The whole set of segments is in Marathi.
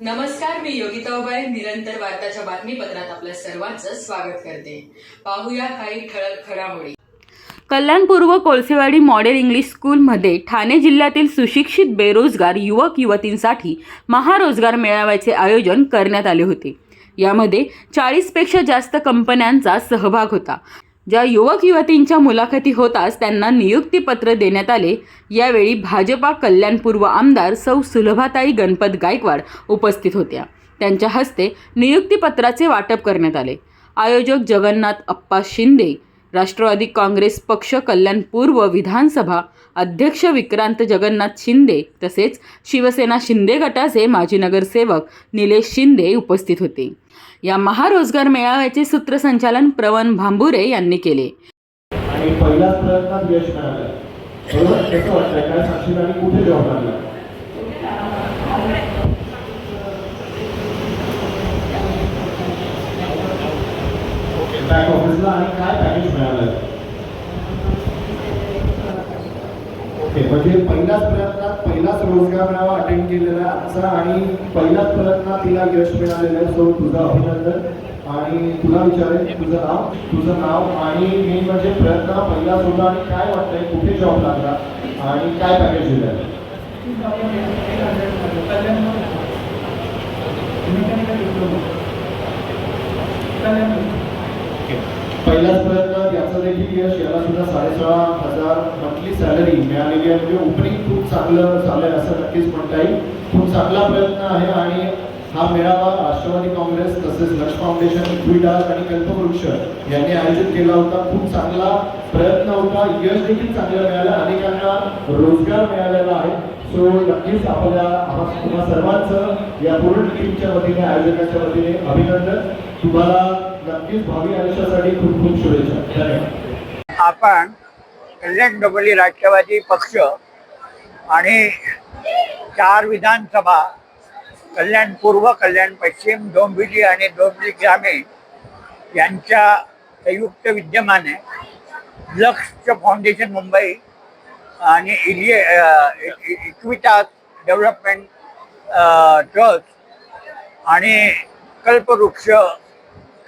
नमस्कार मी योगिता उबाळे निरंतर वार्ताच्या बातमीपत्रात आपल्या सर्वांचं स्वागत करते. पाहूया काही ठळक घडामोडी. कल्याणपूर्व कोळसेवाडी मॉडेल इंग्लिश स्कूलमध्ये ठाणे जिल्ह्यातील सुशिक्षित बेरोजगार युवक युवतींसाठी महारोजगार मेळाव्याचे आयोजन करण्यात आले होते. यामध्ये चाळीसपेक्षा जास्त कंपन्यांचा सहभाग होता. ज्या युवक युवतींच्या मुलाखती होताच त्यांना नियुक्तीपत्र देण्यात आले यावेळी भाजपा कल्याणपूर्व आमदार सौ सुलभाताई गणपत गायकवाड उपस्थित होत्या. त्यांच्या हस्ते नियुक्तीपत्राचे वाटप करण्यात आले. आयोजक जगन्नाथ अप्पा शिंदे राष्ट्रवादी काँग्रेस पक्ष कल्याणपूर्व विधानसभा अध्यक्ष विक्रांत जगन्नाथ शिंदे तसेच शिवसेना शिंदे गटाचे माजी नगरसेवक निलेश शिंदे उपस्थित होते. या महारोजगार मेळाव्याचे सूत्रसंचालन प्रवन भांबुरे यांनी केले. आणि पहिल्याच प्रयत्नात यश मिळालं. बरोबर? कसं वाटतंय? काय सांगशील आणि कुठे जॉब लागला? बॅक ऑफिसला आणि काय पॅकेज मिळालं? ओके म्हणजे पहिल्याच प्रयत्नात पहिलाच रोजगार मेळावा अटेंड केलेला आमचा आणि पहिल्याच प्रयत्नात तिला यश मिळालेलं आहे. सो तुझं अभिनंदन. आणि तुला विचारेल तुझं नाव तुझं नाव आणि मेन म्हणजे प्रयत्न पहिलाच होता आणि काय वाटतंय कुठे जॉब लागला आणि काय पॅकेज दिलं पहिलाच प्रयत्न देखील यश याला सुद्धा साडेसोळा हजार मंथली सॅलरी मिळालेली आहे. म्हणजे ओपनिंग खूप चांगलं झालं आहे असं नक्कीच म्हणता येईल. खूप चांगला प्रयत्न आहे आणि हा मेळावा राष्ट्रवादी काँग्रेस तसेच लक्ष फाउंडेशन इक्विटास आणि कल्पवृक्ष यांनी आयोजित केला होता. खूप चांगला प्रयत्न होता. यश देखील चांगलं मिळालं. अनेकांना रोजगार मिळालेला आहे. सो नक्कीच आपल्या आम्हा- तुम्हा सर्वांचं या पूर्ण टीमच्या वतीने आयोजकाच्या वतीने अभिनंदन. तुम्हाला नक्कीच भावी आयुष्यासाठी खूप खूप शुभेच्छा. धन्यवाद. आपण कल्याण डोंबिवली राष्ट्रवादी पक्ष आणि चार विधानसभा कल्याण पूर्व कल्याण पश्चिम डोंबिवली आणि डोंबिवली ग्रामीण यांच्या संयुक्त विद्यमाने लक्ष फाउंडेशन मुंबई आणि इलिये इक्विटास डेव्हलपमेंट ट्रस्ट आणि कल्पवृक्ष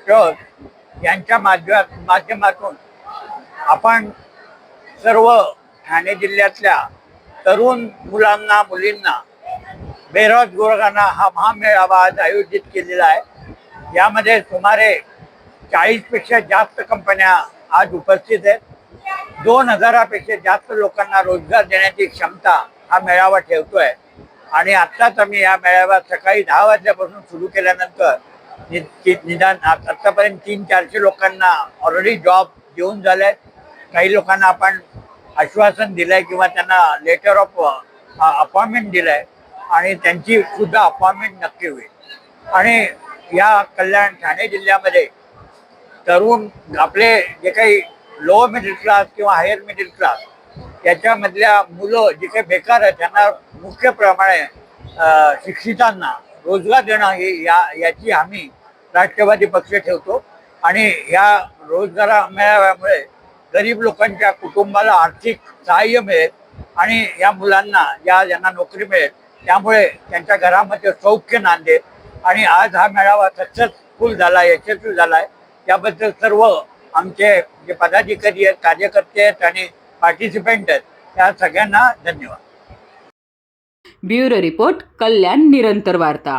ट्रस्ट यांच्या माध्यमा माध्यमातून आपण सर्व ठाणे जिल्ह्यातल्या तरुण मुलांना मुलींना बेरोजगारांना हा महामेळावा आज आयोजित केलेला आहे. यामध्ये सुमारे चाळीसपेक्षा जास्त कंपन्या आज उपस्थित आहेत. दोन हजारापेक्षा जास्त लोकांना रोजगार देण्याची क्षमता हा मेळावा ठेवतोय. आणि आत्ताच आम्ही या मेळाव्यात सकाळी दहा वाजल्यापासून सुरू केल्यानंतर निदान आत्तापर्यंत तीन चारशे लोकांना ऑलरेडी जॉब देऊन झाले काही लोकांना आपण आश्वासन दिलंय किंवा त्यांना लेटर ऑफ अपॉइंटमेंट दिलंय आणि त्यांची सुद्धा अपॉइंटमेंट नक्की होईल. आणि या कल्याण ठाणे जिल्ह्यामध्ये तरुण आपले जे काही लोअर मिडल क्लास किंवा हायर मिडल क्लास याच्यामधल्या मुलं जे काही बेकार आहेत त्यांना मुख्य प्रमाणे शिक्षितांना रोजगार देणं हे या याची हमी राष्ट्रवादी पक्ष ठेवतो. आणि ह्या रोजगारा मेळाव्यामुळे गरीब लोकांच्या कुटुंबाला आर्थिक सहाय्य मिळेल आणि या मुलांना या ज्यांना नोकरी मिळेल त्यामुळे त्यांच्या घरामध्ये सौख्य नांदेल. आणि आज हा मेळावा सक्सेसफुल झाला यशस्वी झाला आहे त्याबद्दल सर्व आमचे जे पदाधिकारी आहेत कार्यकर्ते आहेत आणि पार्टिसिपेंट आहेत त्या सगळ्यांना धन्यवाद. ब्युरो रिपोर्ट कल्याण निरंतर वार्ता.